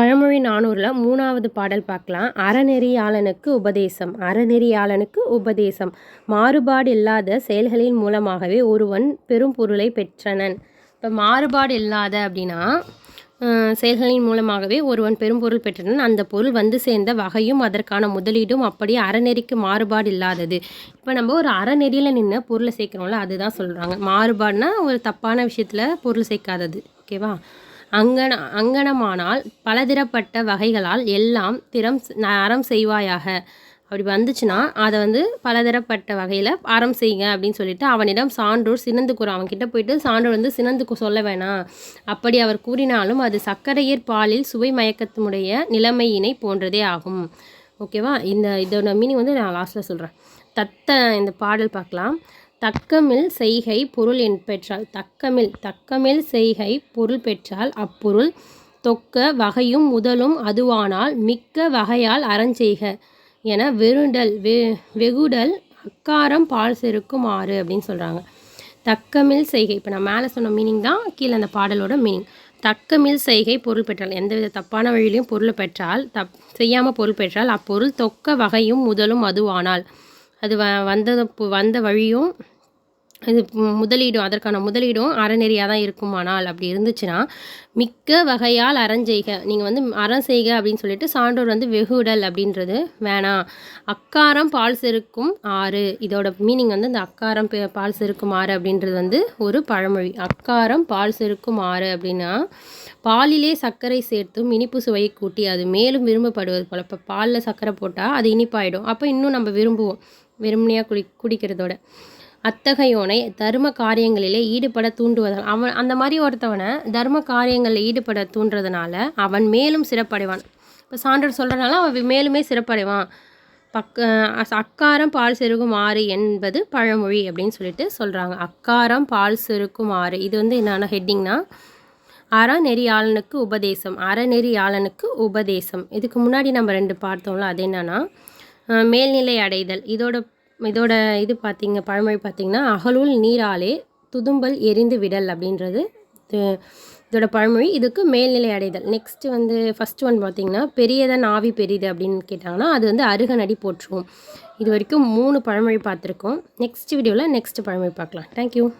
பழமொழி நானூரில் மூணாவது பாடல் பார்க்கலாம். அறநெறியாளனுக்கு உபதேசம். அறநெறியாளனுக்கு உபதேசம். மாறுபாடு இல்லாத செயல்களின் மூலமாகவே ஒருவன் பெரும் பொருளை பெற்றனன். இப்போ மாறுபாடு இல்லாத அப்படின்னா செயல்களின் மூலமாகவே ஒருவன் பெரும் பொருள் பெற்றனன். அந்த பொருள் வந்து சேர்ந்த வகையும் அதற்கான முதலீடும் அப்படியே அறநெறிக்கு மாறுபாடு இல்லாதது. இப்போ நம்ம ஒரு அறநெறியில் நின்று பொருளை சேர்க்குறோம்ல அதுதான் சொல்கிறாங்க மாறுபாடுனா ஒரு தப்பான விஷயத்தில் பொருள் சேர்க்காதது. ஓகேவா? அங்கன அங்கனமானால் பலதரப்பட்ட வகைகளால் எல்லாம் திறம் அறம் செய்வாயாக. அப்படி வந்துச்சுன்னா அதை வந்து பலதரப்பட்ட வகையில் அறம் செய்யுங்க அப்படின்னு சொல்லிட்டு அவனிடம் சான்றோர் சினந்து கூற அவன்கிட்ட போயிட்டு சான்றோர் வந்து சினந்து சொல்ல வேணாம். அப்படி அவர் கூறினாலும் அது சர்க்கரையர் பாலில் சுவை மயக்கத்தினுடைய நிலைமையினை போன்றதே ஆகும். ஓகேவா? இந்த இதோட மீனிங் வந்து நான் லாஸ்ட்டில் சொல்கிறேன் தத்த இந்த பாடல் பார்க்கலாம். தக்கமில் செய்கை பொருள் என் பெற்றால். தக்கமில் தக்கமில் செய்கை பொருள் பெற்றால் அப்பொருள் தொக்க வகையும் முதலும் அதுவானால் மிக்க வகையால் அறஞ்செய்க என வெருடல் வெ வெகுடல் அக்காரம் பால் செருக்கும் ஆறு அப்படின்னு சொல்கிறாங்க தக்கமில் செய்கை இப்போ நான் மேலே சொன்ன மீனிங் தான் கீழே அந்த பாடலோட மீனிங் தக்கமில் செய்கை பொருள் பெற்றால் எந்தவித தப்பான வழியிலையும் பொருளை பெற்றால் தப் செய்யாமல் பொருள் பெற்றால் அப்பொருள் தொக்க வகையும் முதலும் அதுவானால். அது வ வந்தது வந்த வழியும் இது முதலீடும் அதற்கான முதலீடும் அறநெறியாக தான் இருக்குமானால் அப்படி இருந்துச்சுன்னா மிக்க வகையால் அறஞ்செய்க. நீங்கள் வந்து அறம் செய்க அப்படின்னு சொல்லிட்டு சான்றோர் வந்து வெகுடல் அப்படின்றது வேணாம் அக்காரம் பால் செருக்கும் ஆறு. இதோட மீனிங் வந்து இந்த அக்காரம் பால் செருக்கும் ஆறு அப்படின்றது வந்து ஒரு பழமொழி. அக்காரம் பால் செருக்கும் ஆறு அப்படின்னா பாலிலே சர்க்கரை சேர்த்தும் இனிப்பு சுவையை கூட்டி அது மேலும் விரும்பப்படுவது போல். இப்போ பாலில் சர்க்கரை போட்டால் அது இனிப்பாயிடும். அப்போ இன்னும் நம்ம விரும்புவோம். வெறுமனையாக குடி குடிக்கிறதோட. அத்தகையோனை தர்ம காரியங்களிலே ஈடுபட தூண்டுவதால் அவன் அந்த மாதிரி ஒருத்தவனை தர்ம காரியங்களில் ஈடுபட தூண்டுறதுனால அவன் மேலும் சிறப்படைவான். இப்போ சான்றர் சொல்கிறனால அவன் மேலுமே சிறப்படைவான். பக்க அக்காரம் பால் செருகும் ஆறு என்பது பழமொழி அப்படின்னு சொல்லிட்டு சொல்கிறாங்க அக்காரம் பால் செருக்கும் ஆறு இது வந்து என்னென்ன ஹெட்டிங்னா அறநெறியாளனுக்கு உபதேசம். அறநெறியாளனுக்கு உபதேசம். இதுக்கு முன்னாடி நம்ம ரெண்டு பார்த்தோம்ல அது என்னென்னா மேல்நிலை அடைதல். இதோட இதோட இது பார்த்திங்க பழமொழி பார்த்திங்கன்னா அகலுள் நீராலே துதும்பல் எரிந்து விடல் அப்படின்றது. இதோட பழமொழி. இதுக்கு மேல்நிலை அடைதல். நெக்ஸ்ட்டு வந்து ஃபஸ்ட் ஒன் பார்த்திங்கன்னா பெரியதன் ஆவி பெரியது அப்படின்னு கேட்டாங்கன்னா அது வந்து அருகனடி போற்றுவோம். இது வரைக்கும் மூணு பழமொழி பார்த்துருக்கோம். நெக்ஸ்ட் வீடியோவில் நெக்ஸ்ட் பழமொழி பார்க்கலாம். தேங்க்யூ